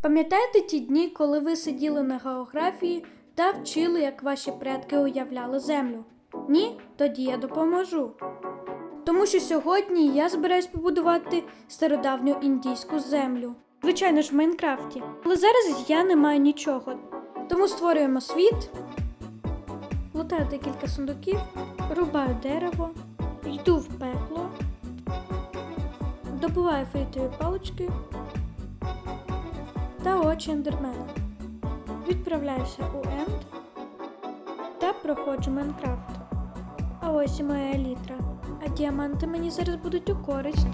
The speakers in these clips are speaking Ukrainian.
Пам'ятаєте ті дні, коли ви сиділи на географії та вчили, як ваші предки уявляли землю? Ні? Тоді я допоможу. Тому що сьогодні я збираюсь побудувати стародавню індійську землю. Звичайно ж, в Майнкрафті. Але зараз я не маю нічого. Тому створюємо світ, лутаю декілька сундуків, рубаю дерево, йду в пекло, добуваю фейтові палички та очі ендермена. Відправляюся у Енд та проходжу Майнкрафт. А ось і моя елітра. А діаманти мені зараз будуть у користь.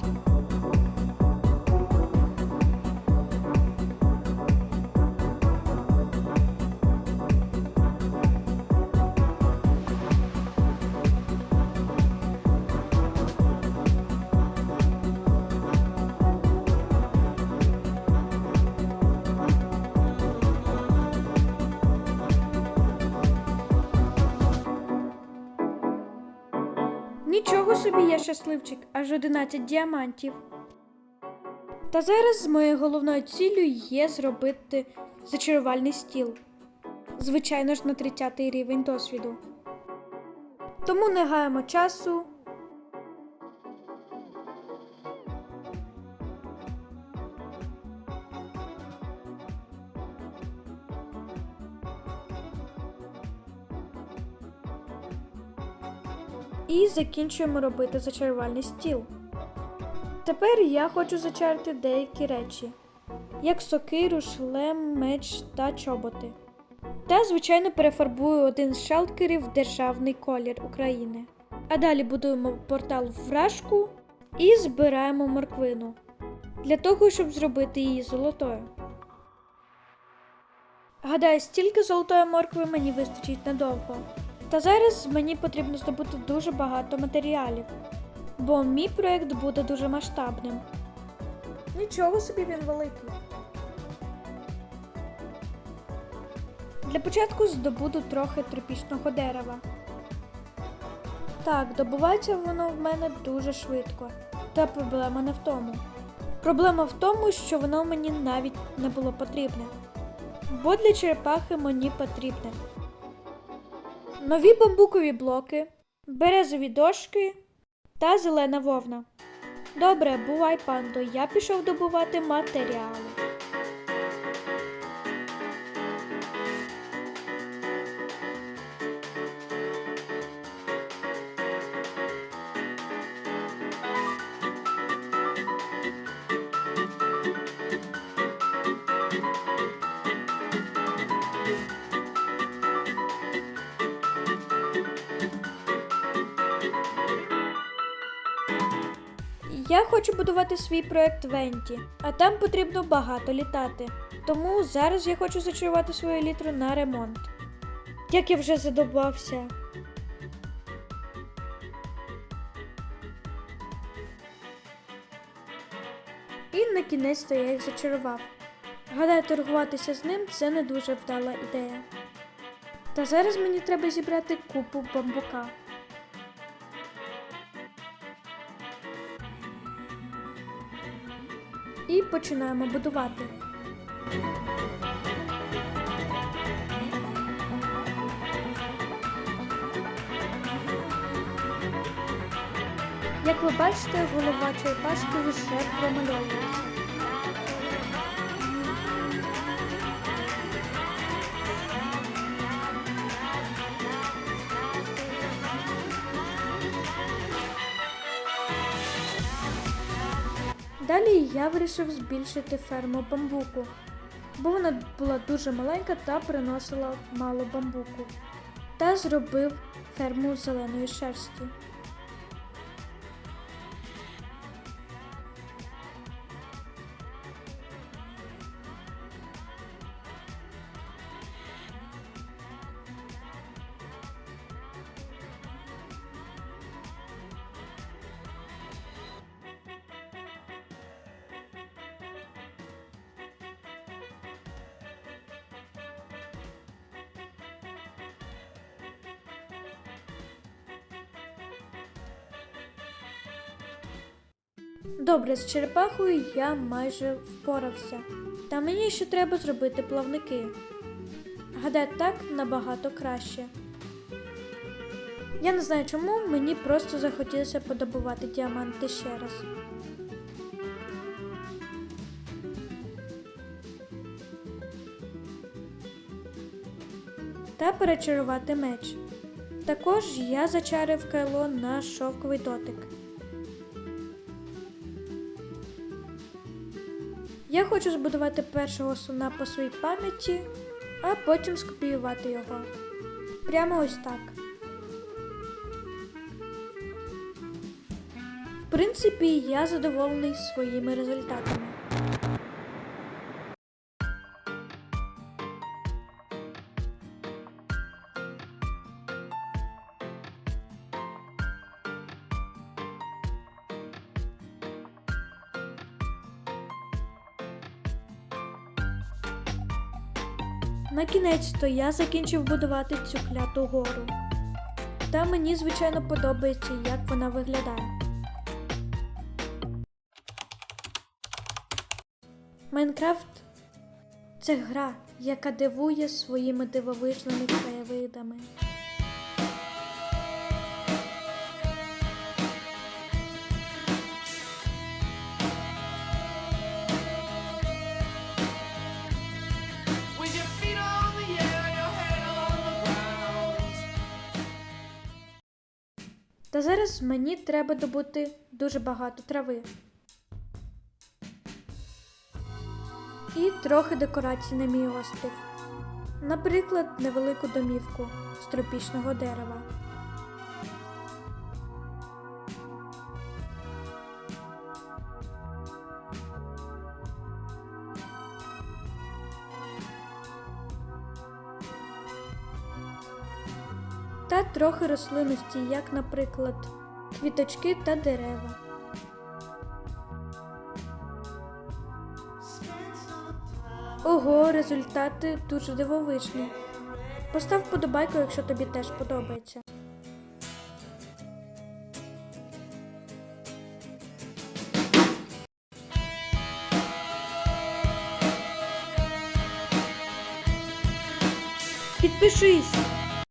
Собі я щасливчик, аж 11 діамантів. Та зараз моєю головною ціллю є зробити зачарувальний стіл. Звичайно ж, на 30 рівень досвіду. Тому не гаємо часу. І закінчуємо робити зачарувальний стіл. Тепер я хочу зачарити деякі речі, як сокиру, шлем, меч та чоботи. Та, звичайно, перефарбую один з шалкерів в державний колір України. А далі будуємо портал в рашку і збираємо морквину для того, щоб зробити її золотою. Гадаю, стільки золотої моркви мені вистачить надовго. Та зараз мені потрібно здобути дуже багато матеріалів, бо мій проєкт буде дуже масштабним. Нічого собі він великий. Для початку здобуду трохи тропічного дерева. Так, добувається воно в мене дуже швидко. Та проблема не в тому. Проблема в тому, що воно мені навіть не було потрібне. Бо для черепахи мені потрібне нові бамбукові блоки, березові дошки та зелена вовна. Добре, бувай, пандо, я пішов добувати матеріали. Я хочу будувати свій проект Венті, а там потрібно багато літати. Тому зараз я хочу зачарувати свою літру на ремонт. Як я вже задобався. І на кінець то я їх зачарував. Гадаю, торгуватися з ним це не дуже вдала ідея. Та зараз мені треба зібрати купу бамбука. І починаємо будувати. Як ви бачите, голова черепашки лише промальовується. Далі я вирішив збільшити ферму бамбуку, бо вона була дуже маленька та приносила мало бамбуку. Та зробив ферму зеленої шерсті. Добре, з черепахою я майже впорався. Та мені ще треба зробити плавники. Гадаю, так набагато краще. Я не знаю чому, мені просто захотілося подобувати діаманти ще раз. Та перечарувати меч. Також я зачарив кайло на шовковий дотик. Я хочу збудувати першого слона по своїй пам'яті, а потім скопіювати його. Прямо ось так. В принципі, я задоволений своїми результатами. На кінець то я закінчив будувати цю кляту гору. Та мені, звичайно, подобається, як вона виглядає. Майнкрафт це гра, яка дивує своїми дивовижними краєвидами. Та зараз мені треба добути дуже багато трави. І трохи декорацій на мій острів. Наприклад, невелику домівку з тропічного дерева. Та трохи рослинності, як, наприклад, квіточки та дерева. Ого, результати дуже дивовижні. Постав вподобайку, якщо тобі теж подобається. Підпишись!